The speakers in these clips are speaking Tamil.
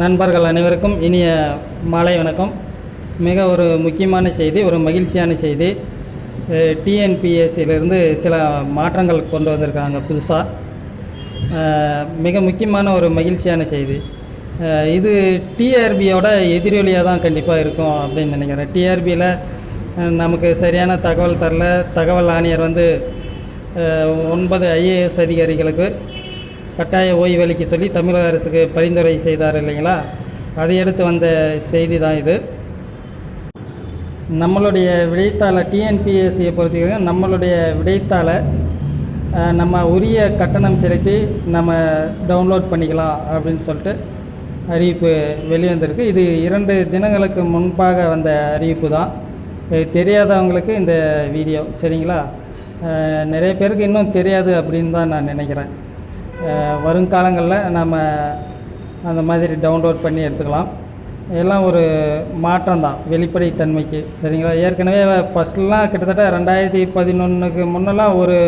நண்பர்கள் அனைவருக்கும் இனிய மாலை வணக்கம். மிக ஒரு முக்கியமான செய்தி ஒரு மகிழ்ச்சியான செய்தி. டிஎன்பிஎஸ்சியிலிருந்து சில மாற்றங்கள் கொண்டு வந்திருக்காங்க புதுசாக மிக முக்கியமான ஒரு மகிழ்ச்சியான செய்தி. இது டிஆர்பியோட எதிரொலியாக தான் கண்டிப்பாக இருக்கும் அப்படின்னு நினைக்கிறேன். டிஆர்பியில் நமக்கு சரியான தகவல் தரல. தகவல் ஆணையர் வந்து ஒன்பது ஐஏஎஸ் அதிகாரிகளுக்கு கட்டாய ஓய்வளிக்க சொல்லி தமிழக அரசுக்கு பரிந்துரை செய்தார் இல்லைங்களா? அதையடுத்து வந்த செய்தி தான் இது. நம்மளுடைய விடைத்தாளை டிஎன்பிஎஸ்சியை பொறுத்தவரைக்கும் நம்மளுடைய விடைத்தாளை நம்ம உரிய கட்டணம் செலுத்தி நம்ம டவுன்லோட் பண்ணிக்கலாம் அப்படின்னு சொல்லிட்டு அறிவிப்பு வெளிவந்திருக்கு. இது இரண்டு தினங்களுக்கு முன்பாக வந்த அறிவிப்பு தான். இது தெரியாதவங்களுக்கு இந்த வீடியோ சரிங்களா? நிறைய பேருக்கு இன்னும் தெரியாது அப்படின்னு தான் நான் நினைக்கிறேன். வருங்காலங்களில் நம்ம அந்த மாதிரி டவுன்லோட் பண்ணி எடுத்துக்கலாம். எல்லாம் ஒரு மாற்றம் தான் வெளிப்படைத்தன்மைக்கு சரிங்களா? ஏற்கனவே ஃபஸ்ட்லாம் கிட்டத்தட்ட ரெண்டாயிரத்தி பதினொன்றுக்கு முன்னெல்லாம் ஒரு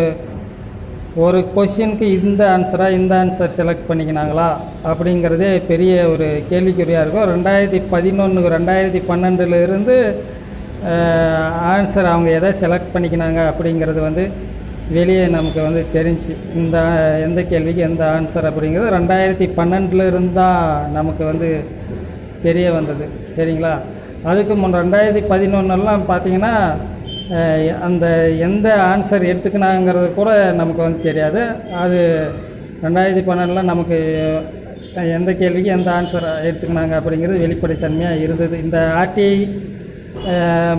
ஒரு கொஷினுக்கு இந்த ஆன்சராக இந்த ஆன்சர் செலக்ட் பண்ணிக்கினாங்களா? அப்படிங்கிறதே பெரிய ஒரு கேள்விக்குறியாக இருக்கும். ரெண்டாயிரத்தி பதினொன்று ரெண்டாயிரத்தி பன்னெண்டுலேருந்து ஆன்சர் அவங்க எதை செலக்ட் பண்ணிக்கினாங்க அப்படிங்கிறது வந்து வெளியே நமக்கு வந்து தெரிஞ்சு இந்த எந்த கேள்விக்கு எந்த ஆன்சர் அப்படிங்கிறது ரெண்டாயிரத்தி பன்னெண்டுலேருந்து தான் நமக்கு வந்து தெரிய வந்தது. சரிங்களா? அதுக்கு முன் ரெண்டாயிரத்தி பதினொன்னெல்லாம் பார்த்தீங்கன்னா அந்த எந்த ஆன்சர் எடுத்துக்கினாங்கிறது கூட நமக்கு வந்து தெரியாது. அது ரெண்டாயிரத்தி பன்னெண்டில் நமக்கு எந்த கேள்விக்கு எந்த ஆன்சர் எடுத்துக்கினாங்க அப்படிங்கிறது வெளிப்படைத்தன்மையாக இருந்தது. இந்த ஆர்டிஐ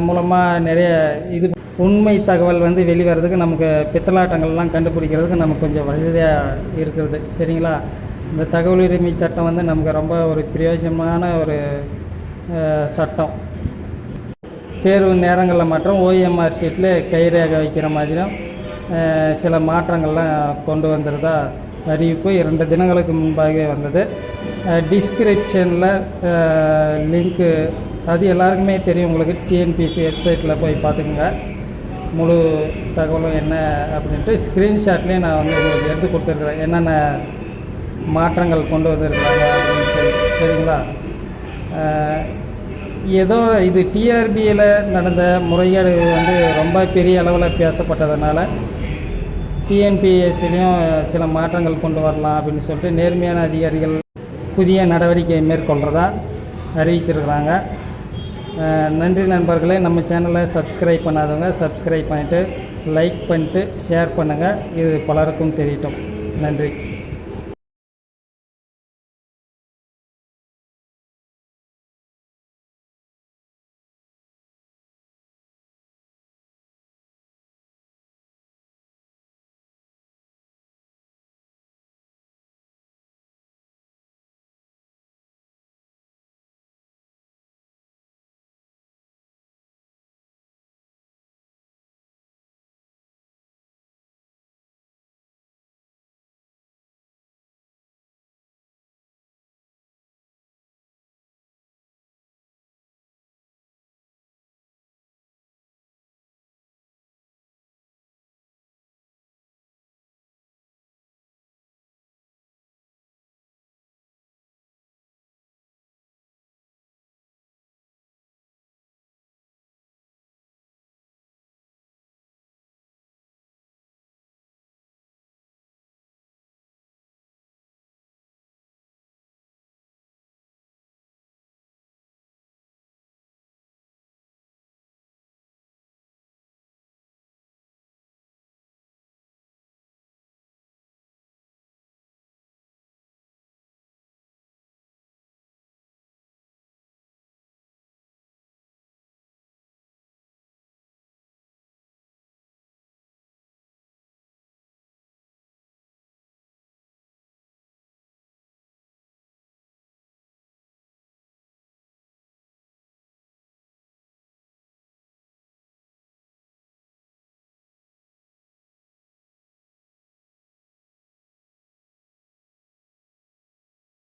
மூலமாக நிறைய இது உண்மை தகவல் வந்து வெளிவரதுக்கு நமக்கு பித்தலாட்டங்கள்லாம் கண்டுபிடிக்கிறதுக்கு நமக்கு கொஞ்சம் வசதியாக இருக்கிறது. சரிங்களா? இந்த தகவல் உரிமை சட்டம் வந்து நமக்கு ரொம்ப ஒரு பிரயோஜனமான ஒரு சட்டம். தேர்வு நேரங்களில் மற்றும் ஓஎம்ஆர் ஷீட்டில் கைரேகை வைக்கிற மாதிரியும் சில மாற்றங்கள்லாம் கொண்டு வந்துருதா அறிவிப்பு இரண்டு தினங்களுக்கு முன்பாகவே வந்தது. டிஸ்கிரிப்ஷனில் லிங்க்கு அது எல்லாருக்குமே தெரியும். உங்களுக்கு டிஎன்பிசி வெப்சைட்டில் போய் பார்த்துக்குங்க. முழு தகவலும் என்ன அப்படின்ட்டு ஸ்க்ரீன்ஷாட்லேயே நான் வந்து உங்களுக்கு எடுத்து கொடுத்துருக்குறேன். என்னென்ன மாற்றங்கள் கொண்டு வந்திருக்கிறாங்க அப்படின்னு சொல்லி. சரிங்களா? ஏதோ இது டிஆர்பியில் நடந்த முறைகேடு வந்து ரொம்ப பெரிய அளவில் பேசப்பட்டதுனால டிஎன்பிஎஸ்சிலையும் சில மாற்றங்கள் கொண்டு வரலாம் அப்படின்னு சொல்லிட்டு நேர்மையான அதிகாரிகள் புதிய நடவடிக்கை மேற்கொள்கிறதா அறிவிச்சிருக்கிறாங்க. நன்றி நண்பர்களே. நம்ம சேனலை சப்ஸ்கிரைப் பண்ணாதவங்க சப்ஸ்கிரைப் பண்ணிவிட்டு லைக் பண்ணிட்டு ஷேர் பண்ணுங்கள் இது பலருக்கும் தெரியட்டும் நன்றி.